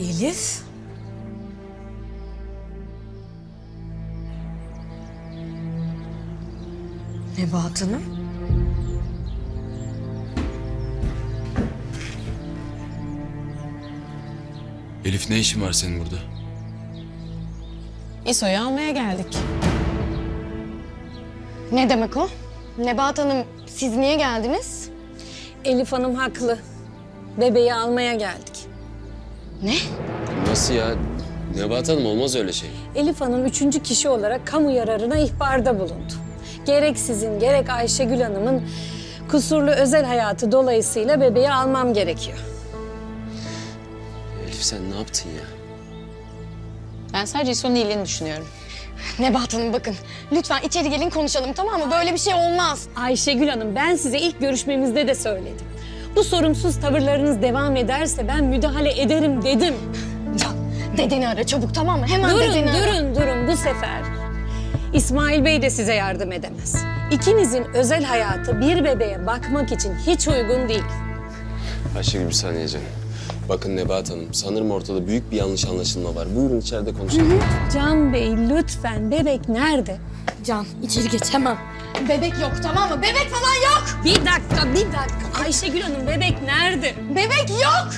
Elif? Nebahat Hanım? Elif ne işin var senin burada? İso'yu almaya geldik. Ne demek o? Nebahat Hanım siz niye geldiniz? Elif Hanım haklı. Bebeği almaya geldik. Ne? Nasıl ya? Nebahat Hanım olmaz öyle şey. Elif Hanım üçüncü kişi olarak kamu yararına ihbarda bulundu. Gerek sizin gerek Ayşegül Hanım'ın kusurlu özel hayatı dolayısıyla bebeği almam gerekiyor. Elif sen ne yaptın ya? Ben sadece İso'nun iyiliğini düşünüyorum. Nebahat Hanım bakın lütfen içeri gelin konuşalım tamam mı? Böyle bir şey olmaz. Ayşegül Hanım ben size ilk görüşmemizde de söyledim. Bu sorumsuz tavırlarınız devam ederse ben müdahale ederim dedim. Can dedeni ara çabuk tamam mı? Hemen Durun, dedeni ara. durun, durun bu sefer. İsmail Bey de size yardım edemez. İkinizin özel hayatı bir bebeğe bakmak için hiç uygun değil. Ayşegül bir saniye canım. Bakın Nebahat Hanım, sanırım ortada büyük bir yanlış anlaşılma var. Buyurun içeride konuşalım. Can Bey lütfen bebek nerede? Can içeri geç hemen. Bebek yok tamam mı? Bebek falan yok. Bir dakika, bir dakika. Ayşegül Hanım bebek nerede? Bebek yok.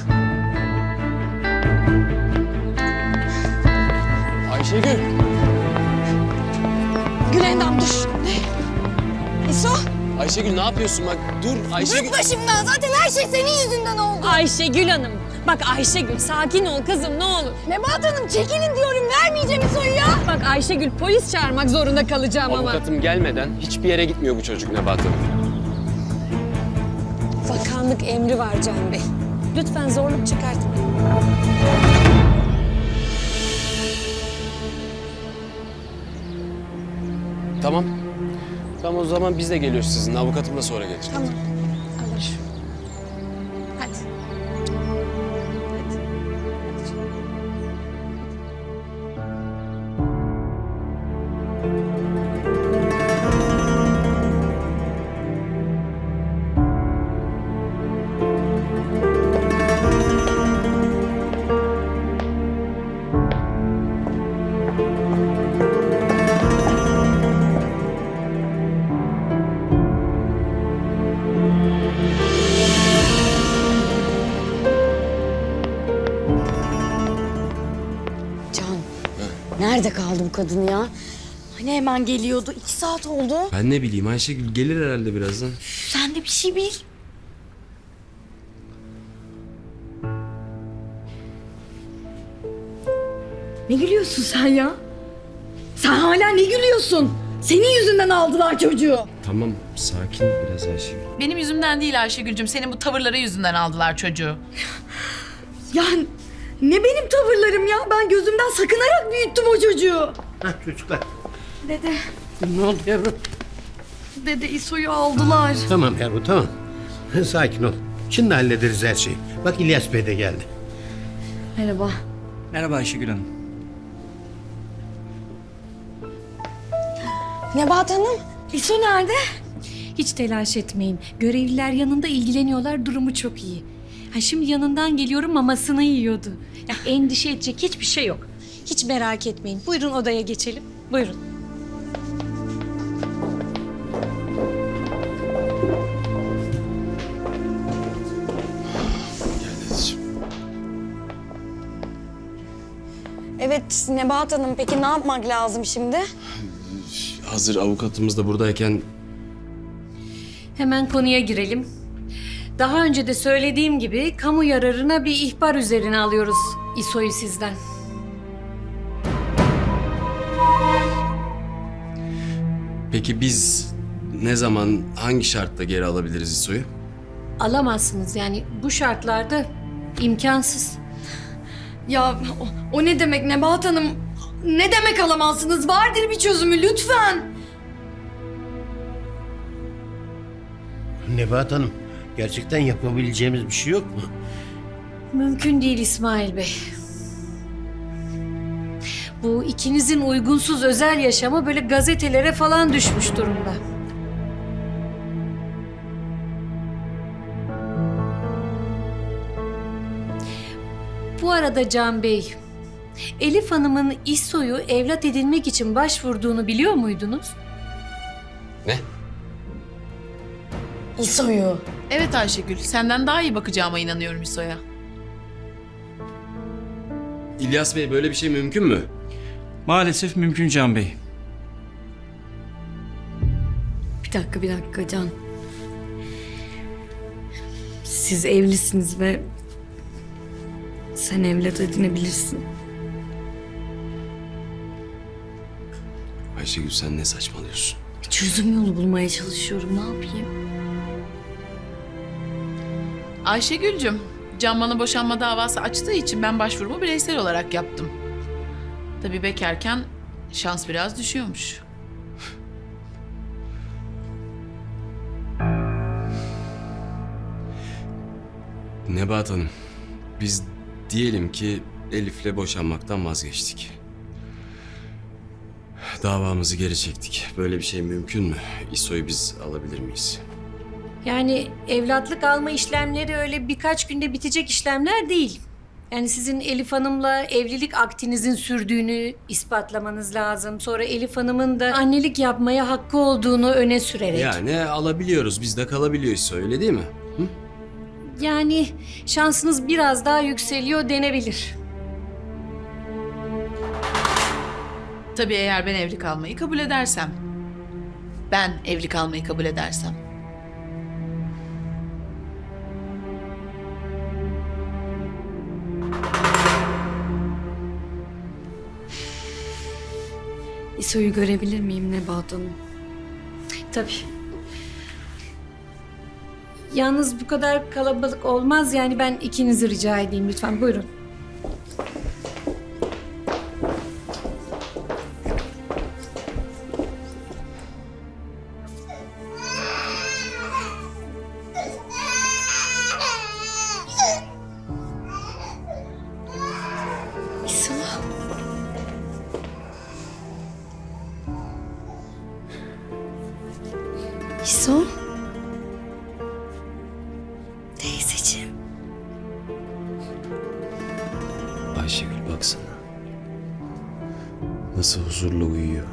Ayşegül ne yapıyorsun bak? Dur Ayşegül! git başımdan. Zaten her şey senin yüzünden oldu. Ayşegül Hanım. Bak Ayşegül sakin ol kızım ne olur. Nebahat Hanım çekilin diyorum. Vermeyeceğim İso'yu ya. Bak Ayşegül polis çağırmak zorunda kalacağım ama. Avukatım gelmeden hiçbir yere gitmiyor bu çocuk Nebahat Hanım. Bakanlık emri var Can Bey. Lütfen zorluk çıkartmayın. Tamam. Tamam o zaman biz de geliyoruz sizinle. Avukatım da sonra gelecek. Tamam. Nerede kaldı bu kadın ya? Hani hemen geliyordu. İki saat oldu. Ben ne bileyim Ayşegül gelir herhalde birazdan. Sen de bir şey bil. Ne gülüyorsun sen ya? Sen hala ne gülüyorsun? Senin yüzünden aldılar çocuğu. Tamam sakin biraz Ayşegül. Benim yüzümden değil Ayşegül'cüm. Senin bu tavırları yüzünden aldılar çocuğu. Ya ne benim tavırlarım ya? Ben gözümden sakınarak büyüttüm o çocuğu. Hah çocuklar. Dede, Ne oldu yavrum? dede İso'yu aldılar. Tamam yavrum tamam. Sakin ol. Şimdi hallederiz her şeyi. Bak İlyas Bey de geldi. Merhaba. Merhaba Ayşegül Hanım. Nebahat Hanım. İso nerede? Hiç telaş etmeyin. Görevliler yanında ilgileniyorlar. Durumu çok iyi. Ha şimdi yanından geliyorum mamasını yiyordu. Ya endişe edecek hiçbir şey yok. Hiç merak etmeyin. Buyurun odaya geçelim. Buyurun. Evet Nebahat Hanım peki ne yapmak lazım şimdi? Hazır avukatımız da buradayken Hemen konuya girelim. Daha önce de söylediğim gibi kamu yararına bir ihbar üzerine alıyoruz İSO'yu sizden. peki biz ne zaman hangi şartla geri alabiliriz İso'yu? Alamazsınız yani bu şartlarda imkansız. Ya o, o ne demek Nebahat Hanım? Ne demek alamazsınız? Vardır bir çözümü lütfen. Nebahat Hanım gerçekten yapabileceğimiz bir şey yok mu? Mümkün değil İsmail Bey. Bu ikinizin uygunsuz özel yaşamı böyle gazetelere falan düşmüş durumda. Bu arada Can Bey, Elif Hanım'ın İso'yu evlat edinmek için başvurduğunu biliyor muydunuz? İso'yu. Evet Ayşegül, senden daha iyi bakacağıma inanıyorum İso'ya. İlyas Bey böyle bir şey mümkün mü? Maalesef mümkün Can Bey. Bir dakika bir dakika Can. Siz evlisiniz ve sen evlat edinebilirsin. Ayşegül sen ne saçmalıyorsun? Çözüm yolu bulmaya çalışıyorum. Ne yapayım? Ayşegül'cüm, Can bana boşanma davası açtığı için ben başvurumu bireysel olarak yaptım. Tabii bekarken şans biraz düşüyormuş. Nebahat Hanım, biz diyelim ki Elif'le boşanmaktan vazgeçtik. Davamızı geri çektik. Böyle bir şey mümkün mü? İso'yu biz alabilir miyiz? Yani evlatlık alma işlemleri öyle birkaç günde bitecek işlemler değil. Yani sizin Elif Hanım'la evlilik aktinizin sürdüğünü ispatlamanız lazım. Sonra Elif Hanım'ın da annelik yapmaya hakkı olduğunu öne sürerek. Yani alabiliyoruz, bizde kalabiliyor İso öyle değil mi? Hı? Yani şansınız biraz daha yükseliyor denebilir. Tabii eğer ben evlilik almayı kabul edersem. Ben evlilik almayı kabul edersem. İso'yu görebilir miyim Nebahat Hanım? Tabii. Yalnız bu kadar kalabalık olmaz yani ben ikinizi rica edeyim lütfen buyurun. İso. Teyzeciğim. Ayşegül baksana. Nasıl huzurlu uyuyor.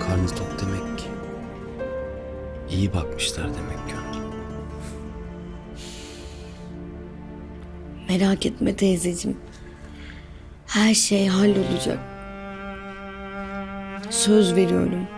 Karnı tok demek ki. İyi bakmışlar demek ki ona. Merak etme teyzeciğim. Her şey hallolacak. Söz veriyorum.